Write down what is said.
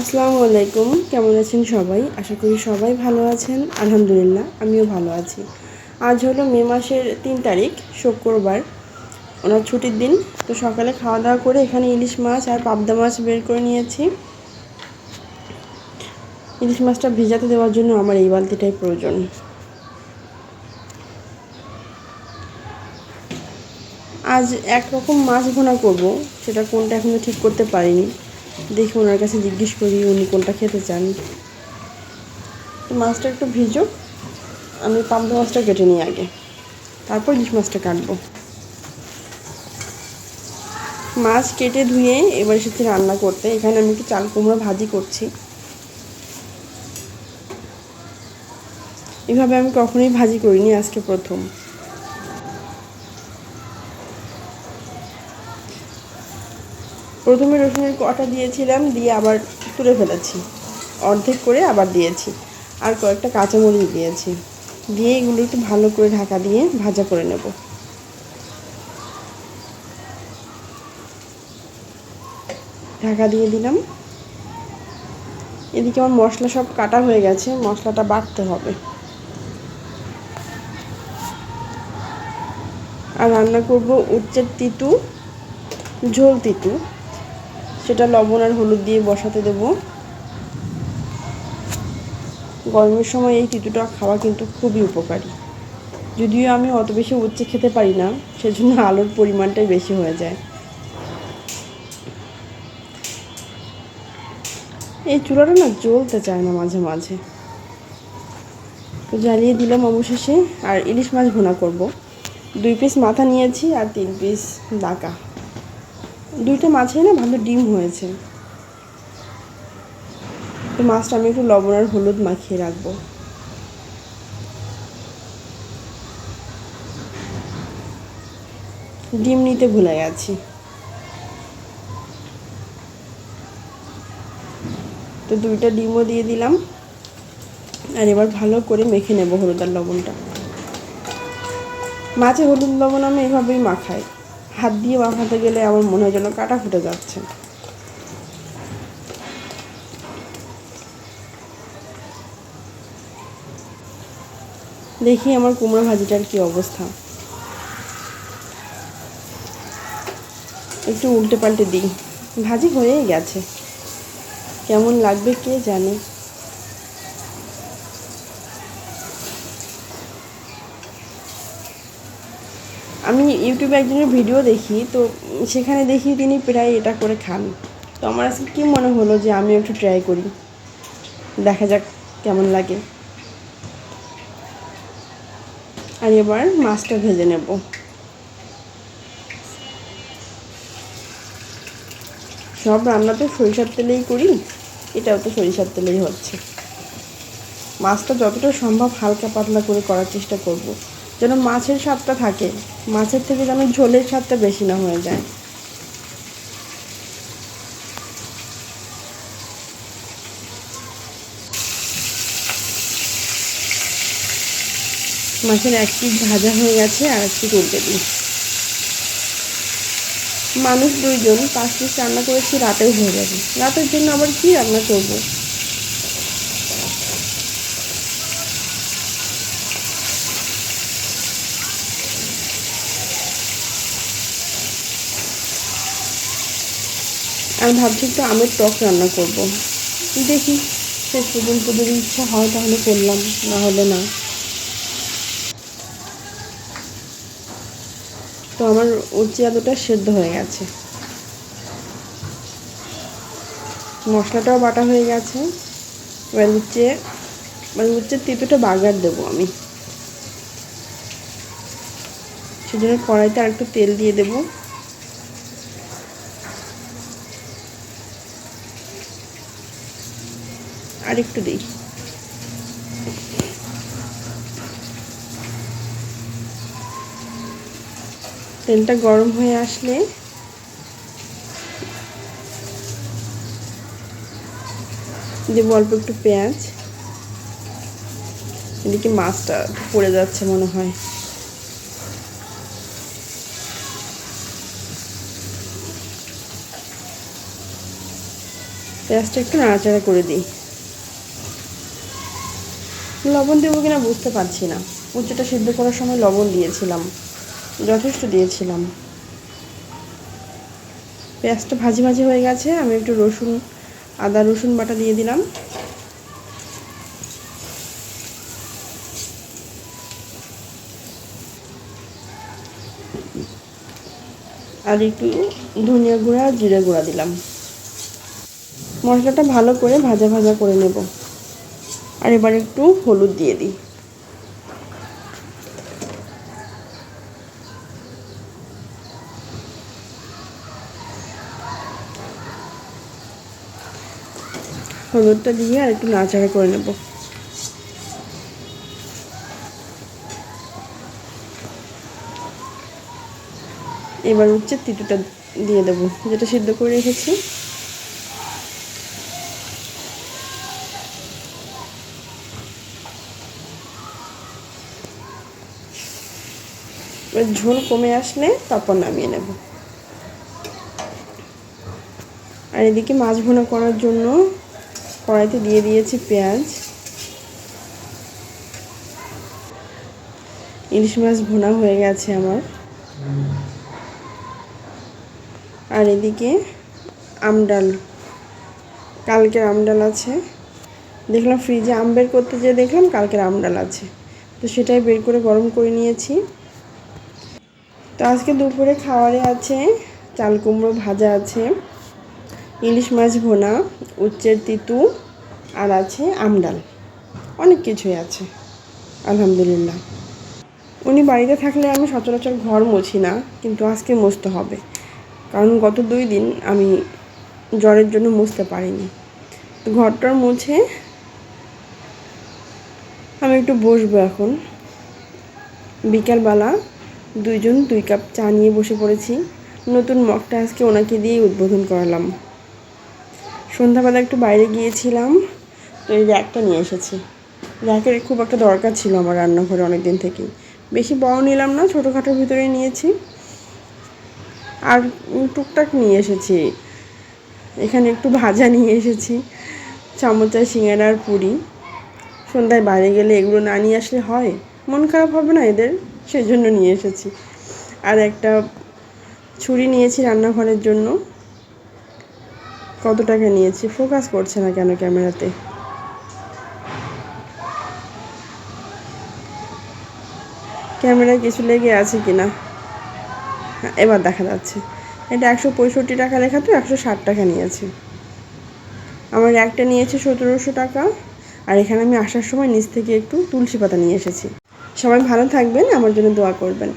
আসসালামু আলাইকুম। কেমন আছেন সবাই? আশা করি সবাই ভালো আছেন। আলহামদুলিল্লাহ, আমিও ভালো আছি। আজ হলো মে মাসের তিন তারিখ, শুক্রবার। ওনার ছুটির দিন। তো সকালে খাওয়া দাওয়া করে এখানে ইলিশ মাছ আর পাবদা মাছ বের করে নিয়েছি। ইলিশ মাছটা ভিজাতে দেওয়ার জন্য আমার এই বালতিটাই প্রয়োজন। আজ একরকম মাছ ভোনা করব, সেটা কোনটা এখনও ঠিক করতে পারিনি। দেখি ওনার কাছে জিজ্ঞেস করি, উনি কোনটা খেতে চান? তো মাছটা একটু ভিজুক আমি পাবদা মাছটা কেটে নিই আগে। তারপর ইলিশ মাছটা কাটবো। মাছ কেটে ধুয়ে এবার এসেছি রান্না করতে, এখানে আমি একটু চাল কুমড়ো ভাজি করছি। এভাবে আমি কখনোই ভাজি করিনি আজকে প্রথম। প্রথমে রসুনের কটা দিয়েছিলাম, দিয়ে আবার তুলে ফেলেছি। অর্ধেক করে আবার দিয়েছি। আর কয়েকটা কাঁচামরিচ দিয়েছি। দিয়ে এগুলো একটু ভালো করে ঢাকা দিয়ে ভাজা করে নেব। ঢাকা দিয়ে দিলাম। এদিকে আমার মশলা সব কাটা হয়ে গেছে, মশলাটা বাটতে হবে। আর রান্না করব উচ্চের তিতু, ঝোল তিতু। সেটা লবণ আর হলুদ দিয়ে বসাতে দেব। গরমের সময় এই তিতুটা খাওয়া কিন্তু খুবই উপকারী। যদিও আমি অত বেশি উচ্ছে খেতে পারি না, সেজন্য আলুর পরিমাণটাই বেশি হয়ে যায়। এই চুলাটা না জ্বলতে চায় না মাঝে মাঝে। তো জ্বালিয়ে দিলাম অবশেষে, আর ইলিশ মাছ ভুনা করব। দুই পিস মাথা নিয়েছি আর তিন পিস ডাকা। দুইটা মাছে না ভালো ডিম হয়েছে। তো মাছটা আমি একটু লবণ আর হলুদ মাখিয়ে রাখব। ডিম নিতে ভুলে গেছি। তো দুইটা ডিমও দিয়ে দিলাম। আর এবার ভালো করে মেখে নেব হলুদ আর লবণটা। মাছে হলুদ লবণ আমি এভাবেই মাখাই। হাত দিয়ে মাখাতে গেলে আমার মনে হয় যেন কাটা ফুটে যাচ্ছে। দেখি আমার কুমড়ো ভাজিটার কি অবস্থা। একটু উল্টে পাল্টে দিই। ভাজি হয়েই গেছে। কেমন লাগবে কে জানে? আমি ইউটিউবে একজনের ভিডিও দেখি, তো সেখানে দেখি তিনি প্রায় এটা করে খান। তো আমার আজকে কী মনে হলো যে আমি একটু ট্রাই করি। দেখা যাক কেমন লাগে। আর এবার মাছটা ভেজে নেব। সব রান্না তো সরিষার তেলেই করি, এটাও তো সরিষার তেলেই হচ্ছে। মাছটা যতটা সম্ভব হালকা পাতলা করে করার চেষ্টা করব। যেন মাছের স্বাদটা থাকে। মাছের থেকে যেন ঝোলের স্বাদটা বেশি না হয়ে যায়। মাছের এক পিস ভাজা হয়ে গেছে আর এক পিস উল্টে দিই। মানুষ দুইজন পাঁচ পিস রান্না করেছি, রাতেও হয়ে যাবে। রাতের জন্য আবার কি রান্না করব? আমি ভাবছি একটু আমের টক রান্না করব। দেখি, শেষ পর্যন্ত যদি ইচ্ছা হয় তাহলে করলাম, না হলে না। তো আমার উচ্চি আলুটা সেদ্ধ হয়ে গেছে। মশলাটাও বাটা হয়ে গেছে। এবার উচ্ছে মানে উচ্চের তিতুটা বাগার দেবো আমি। সেজন্য কড়াইতে আর একটু তেল দিয়ে দেবো। আর একটু দিই। তেলটা গরম হয়ে আসলে দেবো অল্প একটু পেঁয়াজ। এদিকে মাছটা পড়ে যাচ্ছে মনে হয়। পেঁয়াজটা একটু নাড়াচাড়া করে দিই। লবণ দেবো কিনা বুঝতে পারছি না। উচ্চটা সিদ্ধ করার সময় লবণ দিয়েছিলাম। যথেষ্ট দিয়েছিলাম। পেঁয়াজটা ভাজি ভাজি হয়ে গেছে, আমি একটু রসুন, আদা রসুন বাটা দিয়ে দিলাম। আর একটু ধনিয়া গুঁড়া, জিরে গুঁড়া দিলাম। মশলাটা ভালো করে ভাজা ভাজা করে নেব। আর এবার একটু হলুদ দিয়ে দিই। হলুদটা দিয়ে আর একটু নাড়াচাড়া করে নেব। এবার হচ্ছে তিতুটা দিয়ে দেবো, যেটা সিদ্ধ করে রেখেছি। ঝোল কমে আসলে তারপর নামিয়ে নেব। আর এদিকে মাছ ভুনা করার জন্য কড়াইতে দিয়ে দিয়েছি পেঁয়াজ। ইলিশ মাছ ভুনা হয়ে গেছে আমার। আর এদিকে আমডাল কালকের আমডাল আছে। দেখলাম ফ্রিজে আম বের করতে যেয়ে দেখলাম কালকের আমডাল আছে। তো সেটাই বের করে গরম করে নিয়েছি। তো আজকে দুপুরে খাওয়ারে আছে চাল কুমড়ো ভাজা আছে, ইলিশ মাছ ভোনা উচ্চের তিতু আর আছে আমডাল অনেক কিছুই আছে, আলহামদুলিল্লাহ। উনি বাড়িতে থাকলে আমি সচরাচর ঘর মুছি না, কিন্তু আজকে মুছতে হবে। কারণ গত দুই দিন আমি জ্বরের জন্য মুছতে পারিনি। তো ঘরটার মুছে আমি একটু বসবো এখন। বিকালবেলা দুইজন দুই কাপ চা নিয়ে বসে পড়েছি। নতুন মগটা আজকে ওনাকে দিয়েই উদ্বোধন করালাম। সন্ধ্যাবেলা একটু বাইরে গিয়েছিলাম, তো এই র্যাকটা নিয়ে এসেছি। র্যাকের খুব একটা দরকার ছিল আমার রান্নাঘরে অনেক দিন থেকেই। বেশি বড় নিলাম না, ছোটোখাটোর ভিতরেই নিয়েছি। আর টুকটাক নিয়ে এসেছি। এখানে একটু ভাজা নিয়ে এসেছি, চামচা সিঙ্গারার পুরি। সন্ধ্যায় বাইরে গেলে এগুলো না নিয়ে আসলে হয়? মন খারাপ হবে না এদের? সেই জন্য নিয়ে এসেছি। আর একটা ছুরি নিয়েছি রান্নাঘরের জন্য। কত টাকা নিয়েছি? ফোকাস করছে না কেন ক্যামেরাতে? ক্যামেরায় কিছু লেগে আছে কিনা? হ্যাঁ এবার দেখা যাচ্ছে। এটা একশো পঁয়ষট্টি টাকা লেখা তো, একশো ষাট টাকা নিয়েছে। আমার একটা নিয়েছে সতেরোশো টাকা। আর এখানে আমি আসার সময় নিচ থেকে একটু তুলসী পাতা নিয়ে এসেছি। সবাই ভালো থাকবেন আমার জন্য দোয়া করবেন।